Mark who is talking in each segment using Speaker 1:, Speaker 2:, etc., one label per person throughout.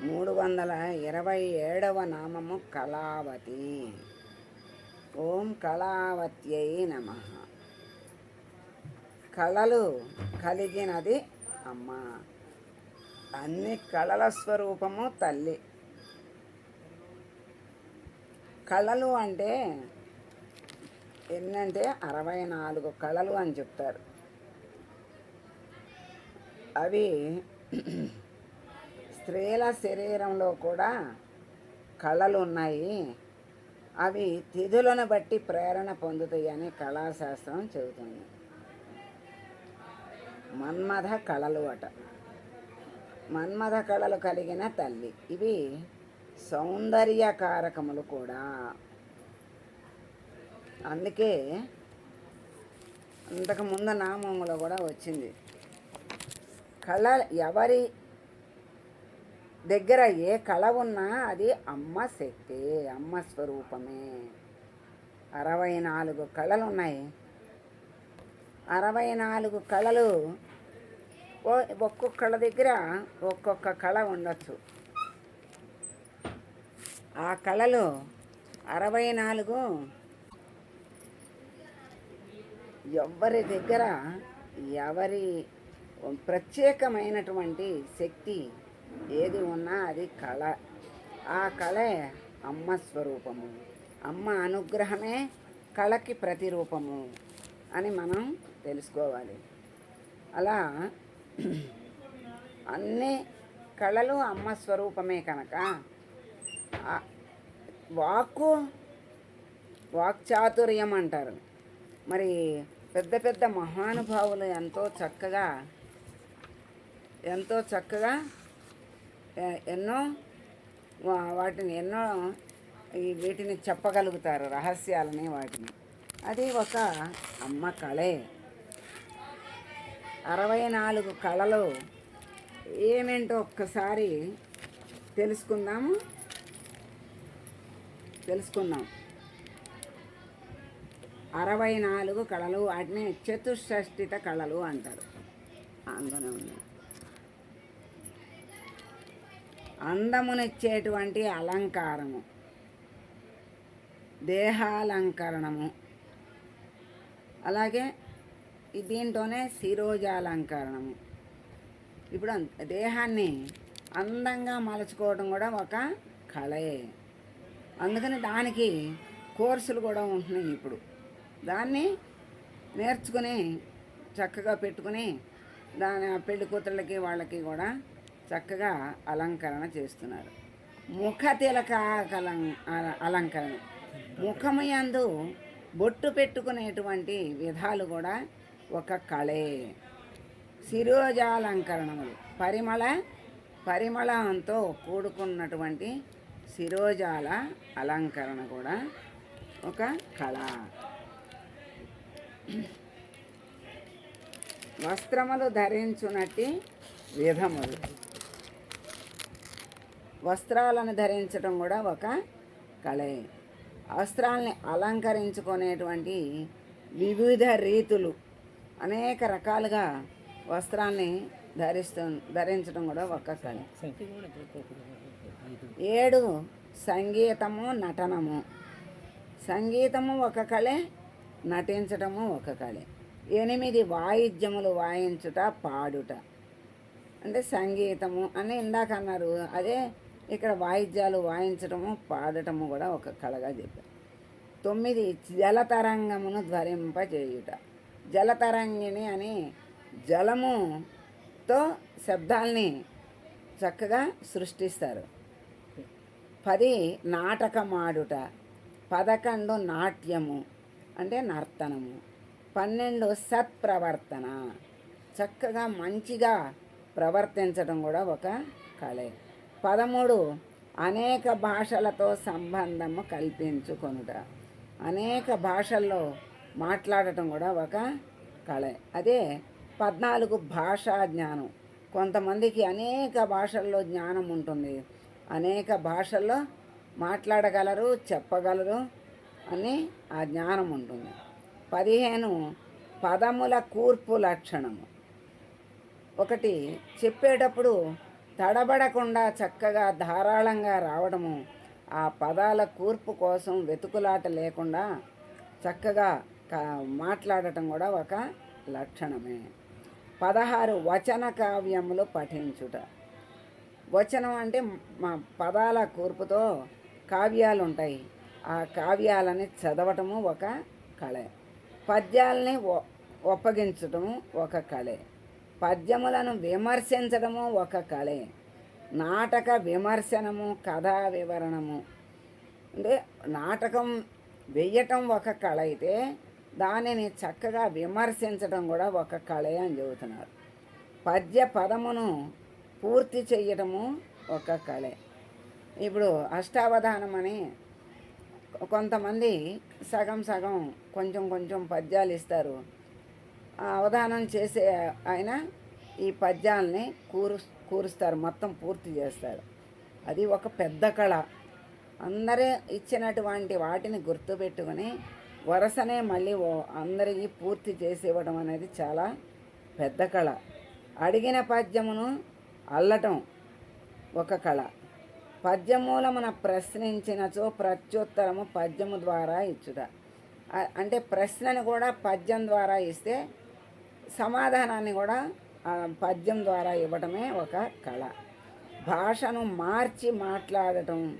Speaker 1: మూడు వందల ఇరవై ఏడవ నామము కళావతి. ఓం కళావత్యై నమ. కళలు కలిగినది అమ్మ. అన్ని కళల స్వరూపము తల్లి. కళలు అంటే ఎన్నంటే అరవై నాలుగు కళలు అని చెప్తారు. అవి స్త్రీల శరీరంలో కూడా కళలు ఉన్నాయి అవి తిథులను బట్టి ప్రేరణ పొందుతాయి అని కళాశాస్త్రం చెబుతుంది. మన్మథ కళలు అట. మన్మథ కళలు కలిగిన తల్లి. ఇవి సౌందర్య కారకములు కూడా. అందుకే అంతకుముందు నామములో కూడా వచ్చింది. కళ ఎవరి దగ్గర ఏ కళ ఉన్నా అది అమ్మ శక్తి అమ్మ స్వరూపమే. అరవై నాలుగు కళలు ఉన్నాయి అరవై నాలుగు కళలు ఒక్కొక్కళ్ళ దగ్గర ఒక్కొక్క కళ ఉండొచ్చు. ఆ కళలు అరవై నాలుగు ఎవరి దగ్గర ఎవరి ప్రత్యేకమైనటువంటి శక్తి ఏది ఉన్నా అది కళ. ఆ కళే అమ్మ స్వరూపము. అమ్మ అనుగ్రహమే కళకి ప్రతిరూపము అని మనం తెలుసుకోవాలి. అలా అన్ని కళలు అమ్మ స్వరూపమే కనుక వాక్కు వాక్చాతుర్యం అంటారు. మరి పెద్ద పెద్ద మహానుభావులు ఎంతో చక్కగా ఎంతో చక్కగా ఎన్నో వాటిని ఎన్నో వీటిని చెప్పగలుగుతారు రహస్యాలని వాటిని. అది ఒక అమ్మ కళే. అరవై నాలుగు కళలు ఏమేంటో ఒక్కసారి తెలుసుకుందాము. తెలుసుకుందాం. అరవై నాలుగు కళలు వాటిని చతుషష్ఠిత కళలు అంటారు. అందులో ఉన్నాయి అందమునిచ్చేటువంటి అలంకారము. దేహాలంకరణము. అలాగే దీంట్లోనే శిరోజాలంకరణము. ఇప్పుడు దేహాన్ని అందంగా మలుచుకోవడం కూడా ఒక కళే. అందుకని దానికి కోర్సులు కూడా ఉంటున్నాయి ఇప్పుడు. దాన్ని నేర్చుకుని చక్కగా పెట్టుకుని దాని పెళ్ళికూతుళ్ళకి పెళ్ళి కూతుళ్ళకి వాళ్ళకి కూడా చక్కగా అలంకరణ చేస్తున్నారు. ముఖ తిలక కలం అల- అలంకరణ. ముఖమయందు బొట్టు పెట్టుకునేటువంటి విధాలు కూడా ఒక కళే. శిరోజాలంకరణములు. పరిమళ పరిమళంతో కూడుకున్నటువంటి శిరోజాల అలంకరణ కూడా ఒక కళ. వస్త్రములు ధరించునట్టి విధములు. వస్త్రాలను ధరించడం కూడా ఒక కళే. వస్త్రాల్ని అలంకరించుకునేటువంటి వివిధ రీతులు అనేక రకాలుగా వస్త్రాల్ని ధరిస్తూ ధరించడం కూడా ఒక కళ. ఏడు సంగీతము నటనము. సంగీతము ఒక కళే నటించటము ఒక కళే. ఎనిమిది వాయిద్యములు వాయించుట పాడుట. అంటే సంగీతము అని ఇందాక అన్నారు. అదే ఇక్కడ వాయిద్యాలు వాయించటము పాడటము కూడా ఒక కళగా చెప్పారు. తొమ్మిది జలతరంగమును ధ్వరింపజేయుట జలతరంగిణి అని జలముతో శబ్దాల్ని చక్కగా సృష్టిస్తారు. పది నాటకమాడుట పదకొండు నాట్యము అంటే నర్తనము పన్నెండు సత్ప్రవర్తన. చక్కగా మంచిగా ప్రవర్తించడం కూడా ఒక కళే. పదమూడు అనేక భాషలతో సంబంధము కల్పించుకొనుట. అనేక భాషల్లో మాట్లాడటం కూడా ఒక కళ. అదే పద్నాలుగు భాషా జ్ఞానం. కొంతమందికి అనేక భాషల్లో జ్ఞానం ఉంటుంది. అనేక భాషల్లో మాట్లాడగలరు చెప్పగలరు అని ఆ జ్ఞానం ఉంటుంది. పదిహేను పదముల కూర్పు లక్షణము. ఒకటి చెప్పేటప్పుడు తడబడకుండా చక్కగా ధారాళంగా రావడము ఆ పదాల కూర్పు కోసం వెతుకులాట లేకుండా చక్కగా కా మాట్లాడటం కూడా ఒక లక్షణమే. పదహారు వచన కావ్యములు పఠించుట. వచనం అంటే మా పదాల కూర్పుతో కావ్యాలు ఉంటాయి ఆ కావ్యాలని చదవటము ఒక కళే. పద్యాలని ఒ- ఒప్పగించటము ఒక కళే. పద్యములను విమర్శించడము ఒక కళే. నాటక విమర్శనము కథా వివరణము. అంటే నాటకం వెయ్యటం ఒక కళ అయితే దానిని చక్కగా విమర్శించడం కూడా ఒక కళే అని చెబుతున్నారు. పద్య పదమును పూర్తి చేయటము ఒక కళే. ఇప్పుడు అష్టావధానం అని కొంతమంది సగం సగం కొంచెం కొంచెం పద్యాలు ఇస్తారు. అవధానం చేసే ఆయన ఈ పద్యాలని కూరు కూరుస్తారు. మొత్తం పూర్తి చేస్తారు. అది ఒక పెద్ద కళ. అందరూ ఇచ్చినటువంటి వాటిని గుర్తుపెట్టుకొని వరుసనే మళ్ళీ ఓ అందరికీ పూర్తి చేసి ఇవ్వడం అనేది చాలా పెద్ద కళ. అడిగిన పద్యమును అల్లటం ఒక కళ. పద్యమూలమున ప్రశ్నించినచో ప్రత్యుత్తరము పద్యము ద్వారా ఇచ్చుట. అంటే ప్రశ్నను కూడా పద్యం ద్వారా ఇస్తే సమాధానాన్ని కూడా ఆ పద్యం ద్వారా ఇవ్వటమే ఒక కళ. భాషను మార్చి మాట్లాడటం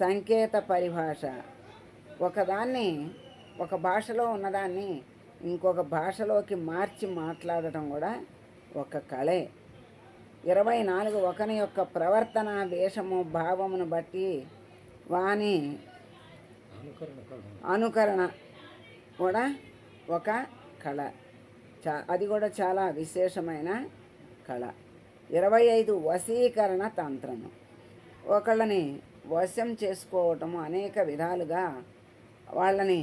Speaker 1: సంకేత పరిభాష. ఒకదాన్ని ఒక భాషలో ఉన్నదాన్ని ఇంకొక భాషలోకి మార్చి మాట్లాడటం కూడా ఒక కళే. ఇరవై నాలుగు ఒకని యొక్క ప్రవర్తన వేషము భావమును బట్టి వాని అనుకరణ కూడా ఒక కళ. చా అది కూడా చాలా విశేషమైన కళ. ఇరవై ఐదు వశీకరణ తంత్రము. ఒకళ్ళని వశం చేసుకోవటము అనేక విధాలుగా వాళ్ళని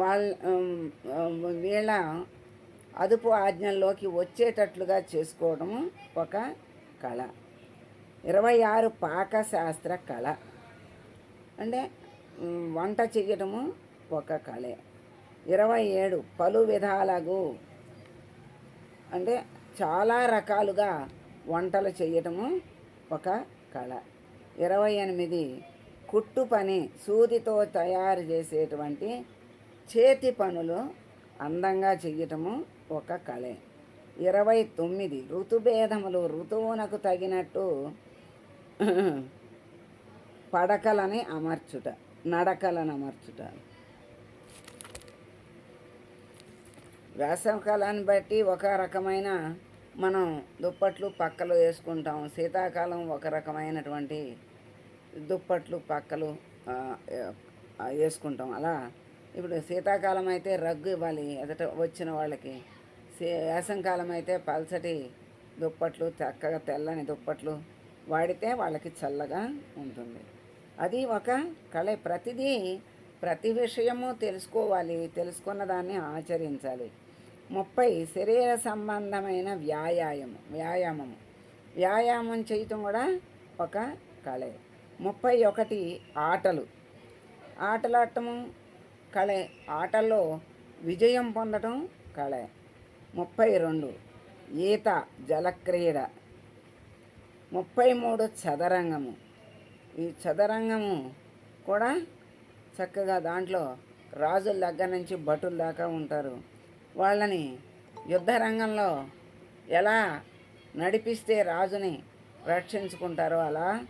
Speaker 1: వాళ్ళ వీళ్ళ అదుపు ఆజ్ఞల్లోకి వచ్చేటట్లుగా చేసుకోవడము ఒక కళ. ఇరవై ఆరు పాకశాస్త్ర కళ. అంటే వంట చేయటము ఒక కళే. ఇరవై ఏడు పలు విధాలకు అంటే చాలా రకాలుగా వంటలు చేయటము ఒక కళ. ఇరవై ఎనిమిది కుట్టు పని సూదితో తయారు చేసేటువంటి చేతి పనులు అందంగా చెయ్యటము ఒక కళే. ఇరవై తొమ్మిది ఋతుభేదములు ఋతువునకు తగినట్టు పడకలని అమర్చుట నడకలను అమర్చుట. వేసవకాలాన్ని బట్టి ఒక రకమైన మనం దుప్పట్లు పక్కలు వేసుకుంటాం. శీతాకాలం ఒక రకమైనటువంటి దుప్పట్లు పక్కలు వేసుకుంటాం. అలా ఇప్పుడు శీతాకాలం అయితే రగ్గు ఇవ్వాలి ఎదట వచ్చిన వాళ్ళకి. వేసంకాలం అయితే పల్చటి దుప్పట్లు చక్కగా తెల్లని దుప్పట్లు వాడితే వాళ్ళకి చల్లగా ఉంటుంది. అది ఒక కళ. ప్రతిదీ ప్రతి విషయము తెలుసుకోవాలి తెలుసుకున్న దాన్ని ఆచరించాలి. ముప్పై శరీర సంబంధమైన వ్యాయామం వ్యాయామము. వ్యాయామం చేయటం కూడా ఒక కళే. ముప్పై ఒకటి ఆటలు. ఆటలాడటము కళే. ఆటల్లో విజయం పొందటం కళే. ముప్పై రెండు ఈత జలక్రీడ. ముప్పై మూడు చదరంగము. ఈ చదరంగము కూడా చక్కగా దాంట్లో రాజుల దగ్గర నుంచి భటుల దాకా ఉంటారు. వాళ్ళని యుద్ధ రంగంలో ఎలా నడిపిస్తే రాజుని రక్షించుకుంటారో అలా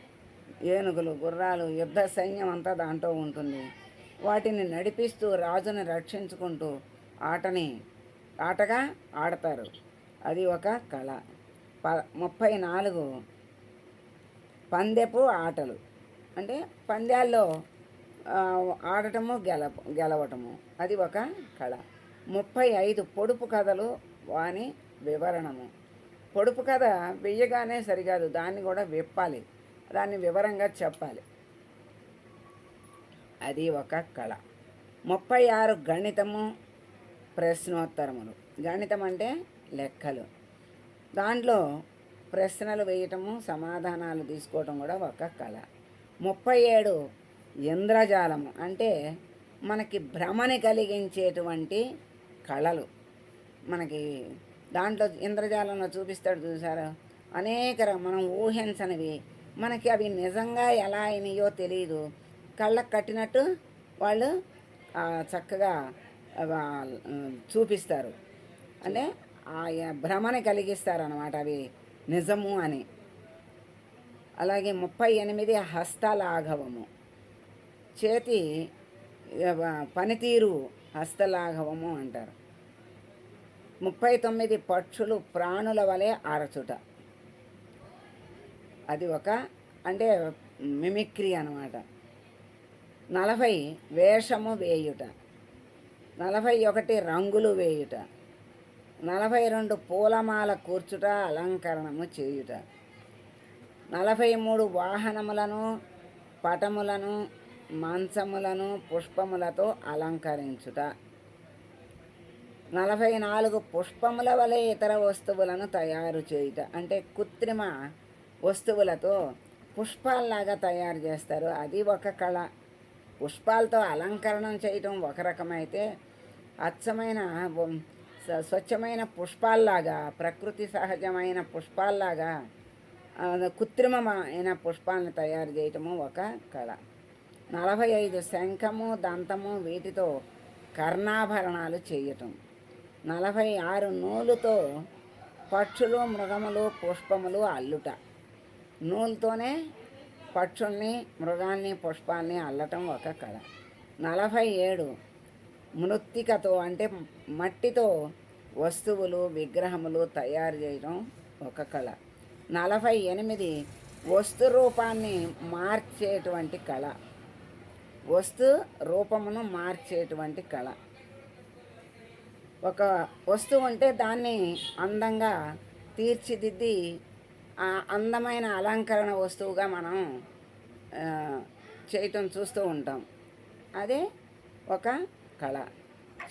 Speaker 1: ఏనుగులు గుర్రాలు యుద్ధ సైన్యం అంతా దాంట్లో ఉంటుంది. వాటిని నడిపిస్తూ రాజుని రక్షించుకుంటూ ఆటని ఆటగా ఆడతారు. అది ఒక కళ. ప ముప్పై నాలుగు పందెపు ఆటలు. అంటే పందాల్లో ఆడటము గెల గెలవటము. అది ఒక కళ. ముప్పై ఐదు పొడుపు కథలు వాని వివరణము. పొడుపు కథ వెయ్యగానే సరికాదు దాన్ని కూడా విప్పాలి. దాన్ని వివరంగా చెప్పాలి. అది ఒక కళ. ముప్పై ఆరు గణితము ప్రశ్నోత్తరములు. గణితం అంటే లెక్కలు. దాంట్లో ప్రశ్నలు వేయటము సమాధానాలు తీసుకోవటం కూడా ఒక కళ. ముప్పై ఏడు ఇంద్రజాలము అంటే మనకి భ్రమని కలిగించేటువంటి కళలు. మనకి దాంట్లో ఇంద్రజాలంలో చూపిస్తాడు చూసారా? అనేక మనం ఊహించనివి మనకి అవి నిజంగా ఎలా అయినాయో తెలియదు కళ్ళకు కట్టినట్టు వాళ్ళు చక్కగా చూపిస్తారు. అంటే ఆ భ్రమని కలిగిస్తారు అవి. నిజము అని. అలాగే ముప్పై ఎనిమిది హస్తలాఘవము. చేతి పనితీరు హస్తలాఘవము అంటారు. ముప్పై తొమ్మిది పక్షులు ప్రాణుల వలె అరచుట అది ఒక అంటే మిమిక్రీ అన్నమాట. నలభై వేషము వేయుట. నలభై ఒకటి రంగులు వేయుట. నలభై రెండు పూలమాల కూర్చుట అలంకరణము చేయుట. నలభై మూడు వాహనములను పటములను మంచములను పుష్పములతో అలంకరించుట. నలభై నాలుగు పుష్పముల వలె ఇతర వస్తువులను తయారు చేయుట. అంటే కృత్రిమ వస్తువులతో పుష్పాల్లాగా తయారు చేస్తారు. అది ఒక కళ. పుష్పాలతో అలంకరణం చేయటం ఒక రకమైతే అచ్చమైన స్వచ్ఛమైన పుష్పాల్లాగా ప్రకృతి సహజమైన పుష్పాల్లాగా కృత్రిమమైన పుష్పాలను తయారు చేయటము ఒక కళ. నలభై ఐదు శంఖము దంతము వీటితో కర్ణాభరణాలు చేయటం నలభై ఆరు నూలుతో పక్షులు మృగములు పుష్పములు అల్లుట. నూలుతోనే పక్షుల్ని మృగాల్ని పుష్పాల్ని అల్లటం ఒక కళ నలభై ఏడు మృత్తికతో అంటే మట్టితో వస్తువులు విగ్రహములు తయారు చేయడం ఒక కళ. నలభై ఎనిమిది వస్తు రూపాన్ని మార్చేటువంటి కళ. వస్తు రూపమును మార్చేటువంటి కళ. ఒక వస్తువు ఉంటే దాన్ని అందంగా తీర్చిదిద్ది ఆ అందమైన అలంకరణ వస్తువుగా మనం చేయటం చూస్తూ ఉంటాం. అదే ఒక కళ.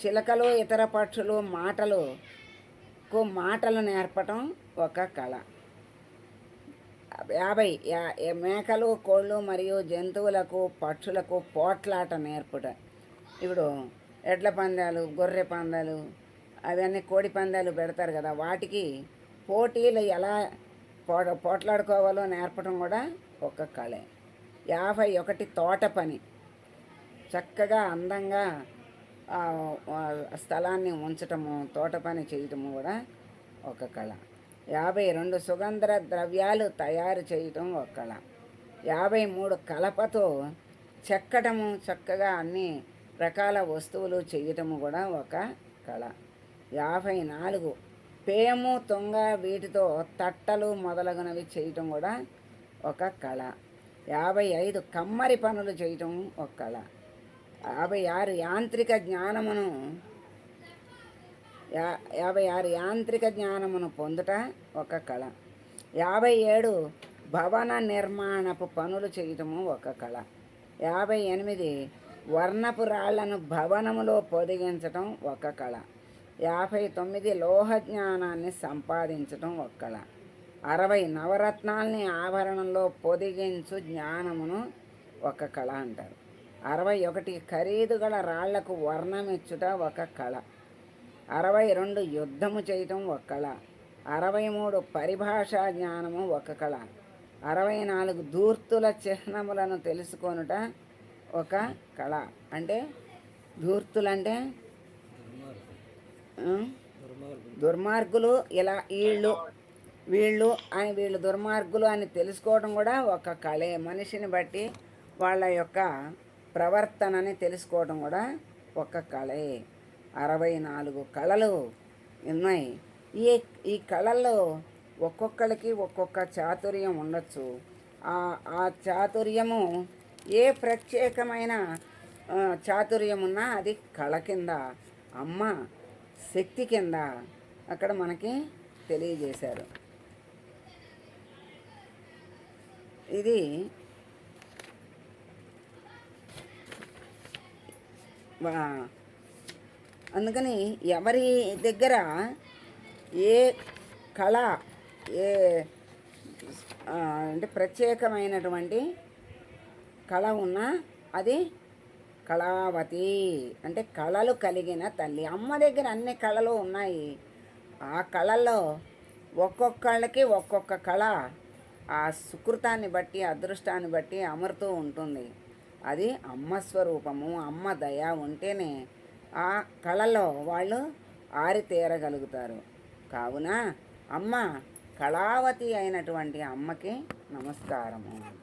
Speaker 1: చిలకలు ఇతర పక్షులు మాటలుకు మాటలు నేర్పటం ఒక కళ. యాభై యా- మేకలు కోళ్ళు మరియు జంతువులకు పక్షులకు పోట్లాట నేర్పుట ఇప్పుడు ఎడ్ల పందాలు గొర్రె పందాలు అవన్నీ కోడి పందాలు పెడతారు కదా వాటికి పోటీలు ఎలా పో పోట్లాడుకోవాలో నేర్పడం కూడా ఒక కళే. యాభై ఒకటి తోట పని. చక్కగా అందంగా స్థలాన్ని ఉంచటము తోట పని చేయటము కూడా ఒక కళ. యాభై రెండు సుగంధ ద్రవ్యాలు తయారు చేయటం ఒక కళ యాభై మూడు కలపతో చెక్కటము చక్కగా అన్ని రకాల వస్తువులు చేయటము కూడా ఒక కళ. యాభై నాలుగు పేము తుంగ వీటితో తట్టలు మొదలగునవి చేయటం కూడా ఒక కళ. యాభై ఐదు కమ్మరి పనులు చేయటం ఒక కళ. యాభై ఆరు యాంత్రిక జ్ఞానమును యా యాభై ఆరు యాంత్రిక జ్ఞానమును పొందుట ఒక కళ. యాభై ఏడు భవన నిర్మాణపు పనులు చేయటము ఒక కళ. యాభై ఎనిమిది వర్ణపు రాళ్ళను భవనములో పొదిగించటం ఒక కళ. యాభై తొమ్మిది లోహ జ్ఞానాన్ని సంపాదించటం ఒక కళ. అరవై నవరత్నాల్ని ఆభరణంలో పొదిగించు జ్ఞానమును ఒక కళ అంటారు. అరవై ఒకటి ఖరీదు గల రాళ్ళకు వర్ణమిచ్చుట ఒక కళ. అరవై రెండు యుద్ధము చేయటం ఒక కళ. అరవై మూడు పరిభాషా జ్ఞానము ఒక కళ. అరవై నాలుగు ధూర్తుల చిహ్నములను తెలుసుకొనుట ఒక కళ. అంటే ధూర్తులంటే? దుర్మార్గులు ఇలా వీళ్ళు వీళ్ళు అని వీళ్ళు దుర్మార్గులు అని తెలుసుకోవడం కూడా ఒక కళే. మనిషిని బట్టి వాళ్ళ యొక్క ప్రవర్తనని తెలుసుకోవడం కూడా ఒక కళే. అరవై నాలుగు కళలు ఉన్నాయి. ఈ ఈ కళల్లో ఒక్కొక్కరికి ఒక్కొక్క చాతుర్యం ఉండొచ్చు. ఆ ఆ చాతుర్యము ఏ ప్రత్యేకమైన చాతుర్యం ఉన్నా అది కళ కింద అమ్మ శక్తి కింద అక్కడ మనకి తెలియజేశారు. ఇది వా- అందుకని ఎవరి దగ్గర ఏ కళ ఏ అంటే ప్రత్యేకమైనటువంటి కళ ఉన్నా అది కళావతి. అంటే కళలు కలిగిన తల్లి. అమ్మ దగ్గర అన్ని కళలు ఉన్నాయి. ఆ కళల్లో ఒక్కొక్కళ్ళకి ఒక్కొక్క కళ. ఆ సుకృతాన్ని బట్టి అదృష్టాన్ని బట్టి అమరుతూ ఉంటుంది. అది అమ్మ స్వరూపము అమ్మ దయ ఉంటేనే ఆ కళలో వాళ్ళు ఆరితేరగలుగుతారు కావున అమ్మ కళావతి అయినటువంటి అమ్మకి నమస్కారము.